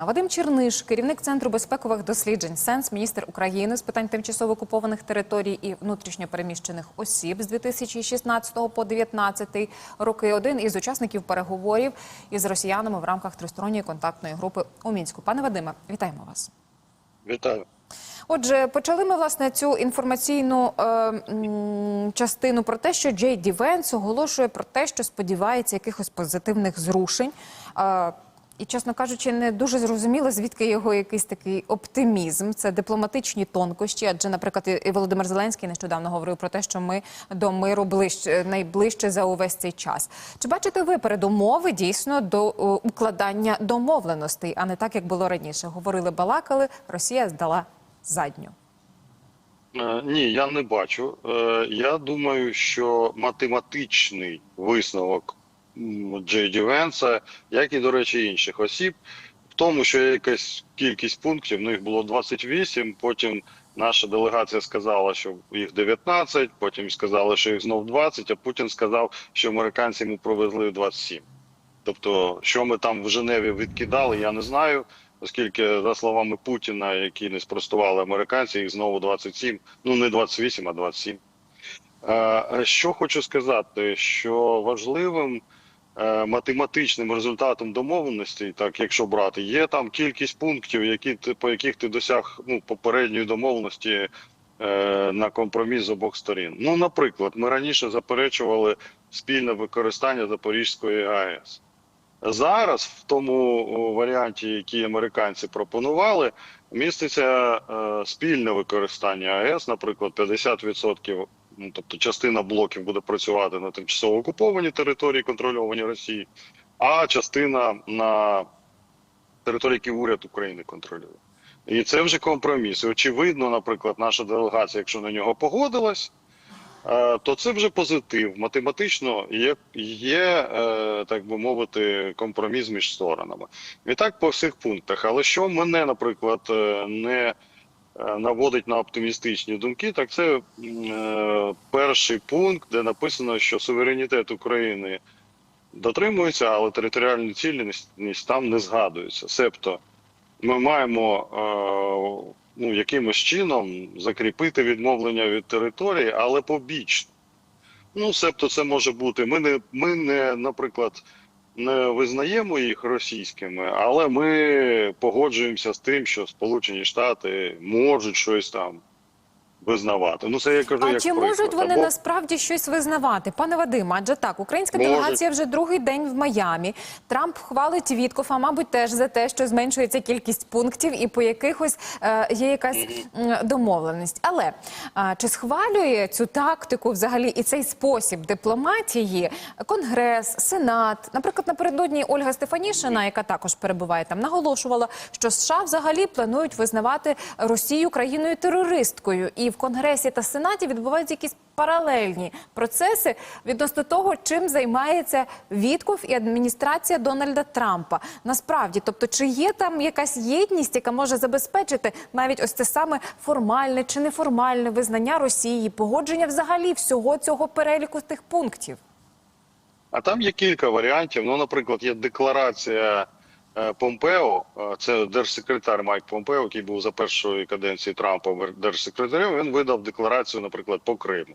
Вадим Черниш, керівник центру безпекових досліджень СЕНС, міністр України з питань тимчасово окупованих територій і внутрішньопереміщених осіб з 2016 по 2019 роки. Один із учасників переговорів із росіянами в рамках тристоронньої контактної групи у мінську. Пане Вадиме, вітаємо вас. Вітаю. Отже, почали ми власне цю інформаційну е, м, частину про те, що Джей Ді Венс оголошує про те, що сподівається якихось позитивних зрушень. Е, і, чесно кажучи, не дуже зрозуміло, звідки його якийсь такий оптимізм. Це дипломатичні тонкощі. Адже, наприклад, і- Володимир Зеленський нещодавно говорив про те, що ми до миру ближче найближче за увесь цей час. Чи бачите ви передумови дійсно до укладання домовленостей, а не так, як було раніше? Говорили, балакали, Росія здала задню. Е, Ні, я не бачу. Е, Я думаю, що математичний висновок м, Джей Ді Венса, як і, до речі, інших осіб, в тому, що якась кількість пунктів, ну їх було 28, потім наша делегація сказала, що їх 19, потім сказали, що їх знов 20, а Путін сказав, що американці йому провезли 27. Тобто, що ми там в Женеві відкидали, я не знаю, оскільки, за словами Путіна, які не спростували американці, їх знову 27, ну не 28, а 27. Е, Що хочу сказати, що важливим математичним результатом домовленостей, так якщо брати, є там кількість пунктів, які ти по яких ти досяг ну, попередньої домовленості е, на компроміс з обох сторін. Ну, наприклад, ми раніше заперечували спільне використання Запорізької АЕС. Зараз в тому варіанті, який американці пропонували, міститься е, спільне використання АЕС, наприклад, 50%, ну тобто частина блоків буде працювати на тимчасово окупованій території, контрольованій Росії, а частина на території, які уряд України контролює. І це вже компроміс. І очевидно, наприклад, наша делегація, якщо на нього погодилась, е, то це вже позитив. Математично є, є е, так би мовити, компроміс між сторонами. І так по всіх пунктах. Але що мене, наприклад, е, не наводить на оптимістичні думки, так це е, перший пункт, де написано, що суверенітет України дотримується, але територіальну цілісність там не згадується. Себто ми маємо е, ну, якимось чином закріпити відмовлення від території, але побічно. Ну, себто, це може бути. Ми не, ми не, наприклад, не визнаємо їх російськими, але ми погоджуємося з тим, що Сполучені Штати можуть щось там визнавати. Ну, це я кажу, А як чи приклад. можуть вони Або- насправді щось визнавати? Пане Вадиме, адже так, українська Можуть. делегація вже другий день в Майамі. Трамп хвалить Віткофа, мабуть, теж за те, що зменшується кількість пунктів і по якихось е, є якась м, домовленість. Але е, чи схвалює цю тактику взагалі і цей спосіб дипломатії Конгрес, Сенат? Наприклад, напередодні Ольга Стефанішина, яка також перебуває там, наголошувала, що США взагалі планують визнавати Росію країною терористкою, і в Конгресі та Сенаті відбуваються якісь паралельні процеси відносно того, чим займається Вітков і адміністрація Дональда Трампа. Насправді, тобто, чи є там якась єдність, яка може забезпечити навіть ось це саме формальне чи неформальне визнання Росії, погодження взагалі всього цього переліку тих пунктів? А там є кілька варіантів. Ну, наприклад, є декларація Помпео, е, це держсекретар Майк Помпео, який був за першої каденції Трампа держсекретарем. Він видав декларацію, наприклад, по Криму.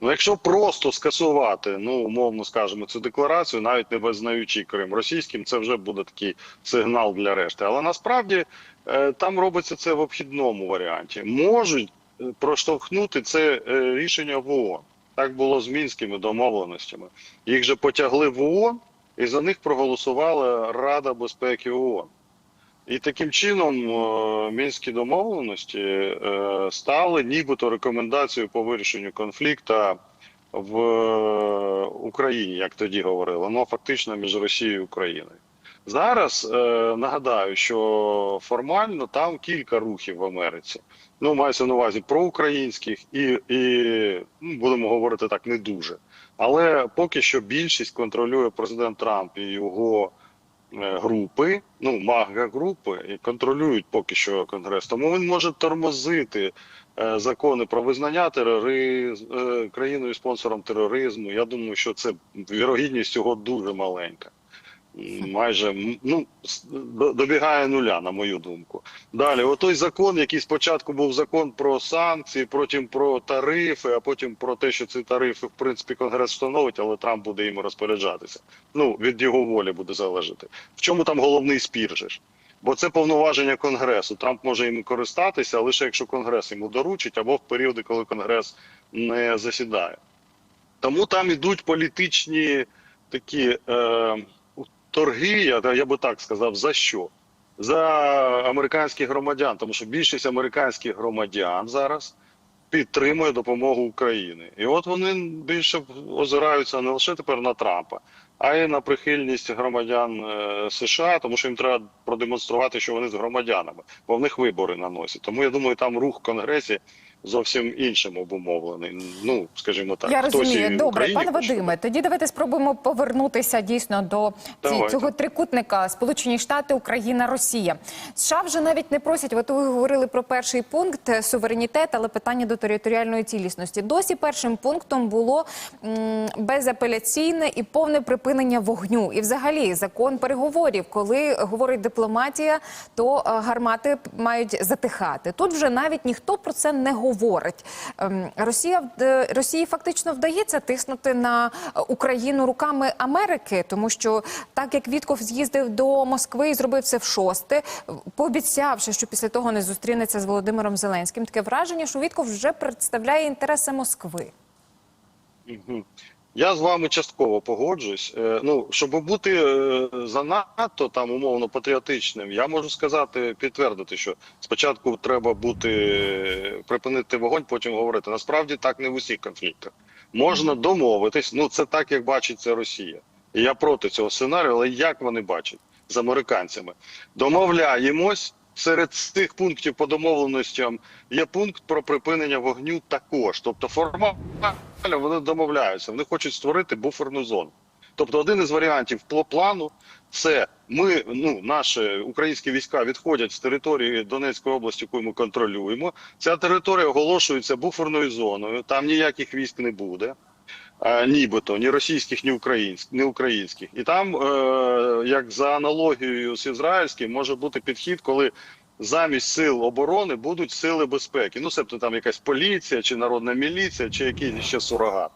Ну, якщо просто скасувати, ну умовно скажемо, цю декларацію, навіть не визнаючи Крим російським, це вже буде такий сигнал для решти. Але насправді е, там робиться це в обхідному варіанті. Можуть е, проштовхнути це е, рішення в ООН. Так було з мінськими домовленостями. Їх же потягли в ООН, і за них проголосувала Рада безпеки ООН. І таким чином е, мінські домовленості е, стали нібито рекомендацією по вирішенню конфлікту в е, Україні, як тоді говорили, ну фактично між Росією і Україною. Зараз нагадаю, що формально там кілька рухів в Америці. Ну, мається на увазі проукраїнських і, і ну, будемо говорити так, не дуже. Але поки що більшість контролює президент Трамп і його е, групи, ну мага групи, і контролюють поки що конгрес. Тому він може тормозити е, закони про визнання тероризм е, країною спонсором тероризму. Я думаю, що це вірогідність цього дуже маленька. Майже ну добігає нуля, на мою думку. Далі, отой закон, який спочатку був закон про санкції, потім про тарифи, а потім про те, що ці тарифи, в принципі, конгрес встановить, але Трамп буде їм розпоряджатися. Ну від його волі буде залежати. В чому там головний спір же ж? Бо це повноваження конгресу. Трамп може їм користатися лише якщо конгрес йому доручить, або в періоди, коли конгрес не засідає. Тому там ідуть політичні такі е, торги, я, би так сказав, за що? За американських громадян, тому що більшість американських громадян зараз підтримує допомогу України. І от вони більше озираються не лише тепер на Трампа, а й на прихильність громадян е, США, тому що їм треба продемонструвати, що вони з громадянами, бо в них вибори наносять. Тому я думаю, там рух в Конгресі зовсім іншим обумовлений. Ну, скажімо так, Я Хтось розумію. Добре, Україні пане хоче. Вадиме, тоді давайте спробуємо повернутися дійсно до ці, цього трикутника Сполучені Штати, Україна, Росія. США вже навіть не просять. От ви говорили про перший пункт е, суверенітет, але питання до територіальної цілісності. Досі першим пунктом було м, безапеляційне і повне припинення вогню. І взагалі закон переговорів, коли говорить дипломатія, то е, гармати мають затихати. Тут вже навіть ніхто про це не говорить. Ем, Росія е, Росії фактично вдається тиснути на Україну руками Америки, тому що так як Вітков з'їздив до Москви і зробив це в шосте, пообіцявши, що після того не зустрінеться з Володимиром Зеленським, таке враження, що Вітков вже представляє інтереси Москви. Я з вами частково погоджуюсь. Е, Ну, щоб бути е, занадто там умовно патріотичним, я можу сказати, підтвердити, що спочатку треба бути е, припинити вогонь, потім говорити. Насправді так не в усіх конфліктах. Можна домовитись. Ну це так, як бачить це Росія. І я проти цього сценарію, але як вони бачать з американцями? Домовляємось. Серед цих пунктів по домовленостям є пункт про припинення вогню також. Тобто формально вони домовляються, вони хочуть створити буферну зону. Тобто, один із варіантів плану це ми, ну наші українські війська відходять з території Донецької області, яку ми контролюємо. Ця територія оголошується буферною зоною. Там ніяких військ не буде. Нібито ні російських, ні українських, ні українських, і там, е, як за аналогією з ізраїльським, може бути підхід, коли замість сил оборони будуть сили безпеки. Ну, себто там якась поліція, чи народна міліція, чи якийсь ще сурогат.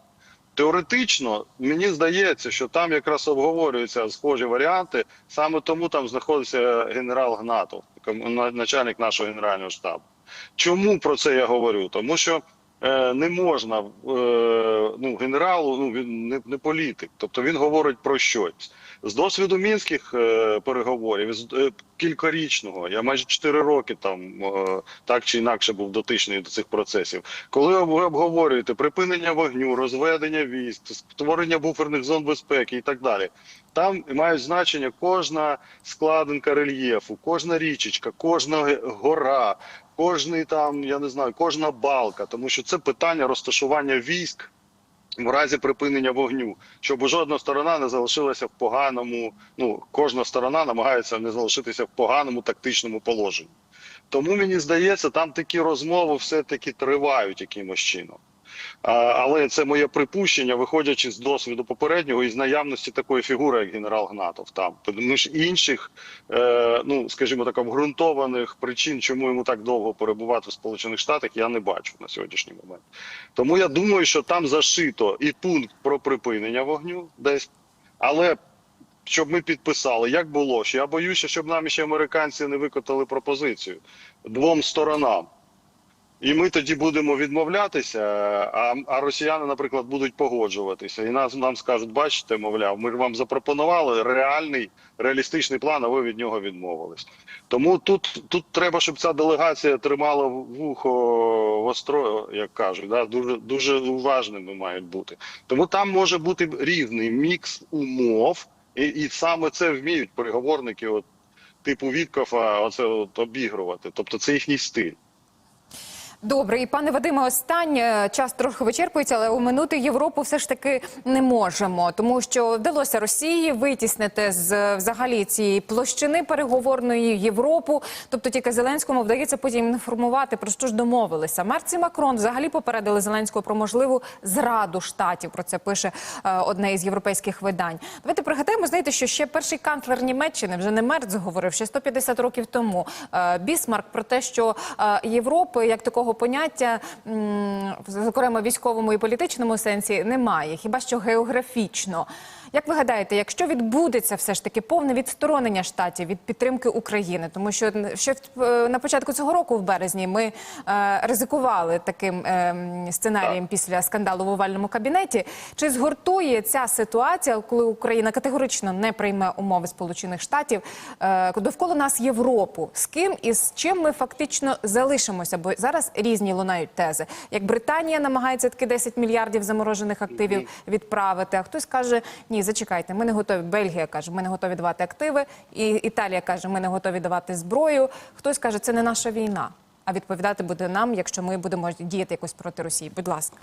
Теоретично мені здається, що там якраз обговорюються схожі варіанти. Саме тому там знаходиться генерал Гнатов, начальник нашого генерального штабу. Чому про це я говорю? Тому що не можна е, ну, генералу, ну він не, не політик, тобто він говорить про щось. З досвіду мінських е, переговорів, з е, кількарічного, я майже 4 роки там е, так чи інакше був дотичний до цих процесів. Коли ви обговорюєте припинення вогню, розведення військ, створення буферних зон безпеки і так далі, там мають значення кожна складинка рельєфу, кожна річечка, кожна гора, кожний там, я не знаю, кожна балка, тому що це питання розташування військ в разі припинення вогню, щоб жодна сторона не залишилася в поганому. Ну кожна сторона намагається не залишитися в поганому тактичному положенні. Тому мені здається, там такі розмови все-таки тривають якимось чином. Але це моє припущення, виходячи з досвіду попереднього і з наявності такої фігури, як генерал Гнатов. Там тому інших, е, ну скажімо так, обґрунтованих причин, чому йому так довго перебувати в Сполучених Штатах, я не бачу на сьогоднішній момент. Тому я думаю, що там зашито і пункт про припинення вогню десь, але. Щоб ми підписали, як було що я боюся, щоб нам ще американці не викотали пропозицію двом сторонам. І ми тоді будемо відмовлятися, а, а росіяни, наприклад, будуть погоджуватися. І нас нам скажуть, бачите, мовляв, ми вам запропонували реальний реалістичний план, а ви від нього відмовились. Тому тут, тут треба, щоб ця делегація тримала вухо востро, як кажуть, да? дуже дуже уважними мають бути. Тому там може бути різний мікс умов, і, і саме це вміють переговорники, от типу Віткофа, оце от обігрувати. Тобто це їхній стиль. Добре, і пане Вадиме, останнє час трохи вичерпується, але оминути Європу все ж таки не можемо, тому що вдалося Росії витіснити з взагалі цієї площини переговорної Європу. Тобто тільки Зеленському вдається потім інформувати про що ж домовилися. Мерц і Макрон взагалі попередили Зеленського про можливу зраду штатів. Про це пише е, одне із європейських видань. Давайте пригадаємо, знаєте, що ще перший канцлер Німеччини вже не Мерц говорив ще 150 років тому. е, Бісмарк про те, що е, Європи як такого поняття, м, зокрема військовому і політичному сенсі, немає, хіба що географічно. Як ви гадаєте, якщо відбудеться все ж таки повне відсторонення штатів від підтримки України, тому що ще е, на початку цього року, в березні, ми е, ризикували таким е, сценарієм після скандалу в овальному кабінеті. Чи згуртує ця ситуація, коли Україна категорично не прийме умови Сполучених Штатів е, довкола нас Європу? З ким і з чим ми фактично залишимося? Бо зараз різні лунають тези. Як Британія намагається таки 10 мільярдів заморожених активів відправити, а хтось каже: ні, зачекайте, ми не готові. Бельгія каже, ми не готові давати активи. І Італія каже, ми не готові давати зброю. Хтось каже, це не наша війна. А відповідати буде нам, якщо ми будемо діяти якось проти Росії. Будь ласка.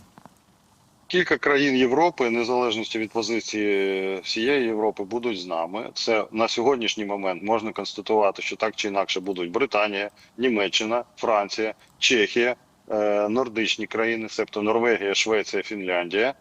Кілька країн Європи, незалежності від позиції всієї Європи, будуть з нами. Це на сьогоднішній момент можна констатувати, що так чи інакше будуть Британія, Німеччина, Франція, Чехія, е, нордичні країни, себто Норвегія, Швеція, Фінляндія.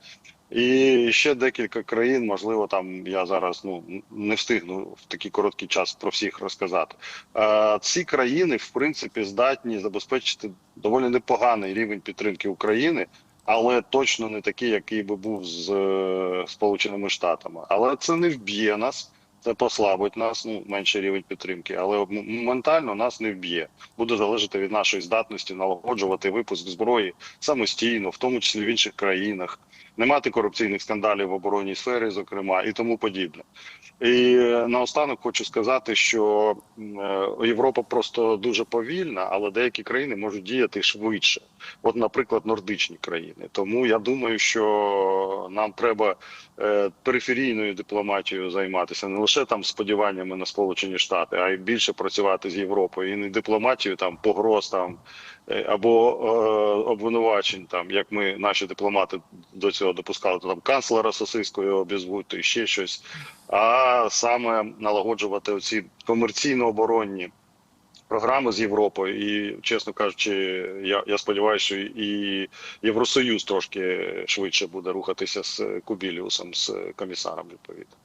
І ще декілька країн, можливо, там я зараз ну не встигну в такий короткий час про всіх розказати. Е, ці країни, в принципі, здатні забезпечити доволі непоганий рівень підтримки України, але точно не такий, який би був з е, Сполученими Штатами. Але це не вб'є нас. Це послабить нас, ну менший рівень підтримки, але моментально нас не вб'є. Буде залежати від нашої здатності налагоджувати випуск зброї самостійно, в тому числі в інших країнах, не мати корупційних скандалів в оборонній сфері, зокрема, і тому подібне. І е, наостанок хочу сказати, що е, Європа просто дуже повільна, але деякі країни можуть діяти швидше. От, наприклад, нордичні країни. Тому я думаю, що нам треба е, периферійною дипломатією займатися, не лише там сподіваннями на Сполучені Штати, а й більше працювати з Європою і не дипломатією там погроз там е, або е, обвинувачень, там як ми наші дипломати до цього допускали, то там канцлера сосискою обізвуть, то і ще щось, а саме налагоджувати оці комерційно оборонні програми з Європою. І, чесно кажучи, я, я сподіваюся, що і Євросоюз трошки швидше буде рухатися з Кубіліусом, з комісаром відповідно.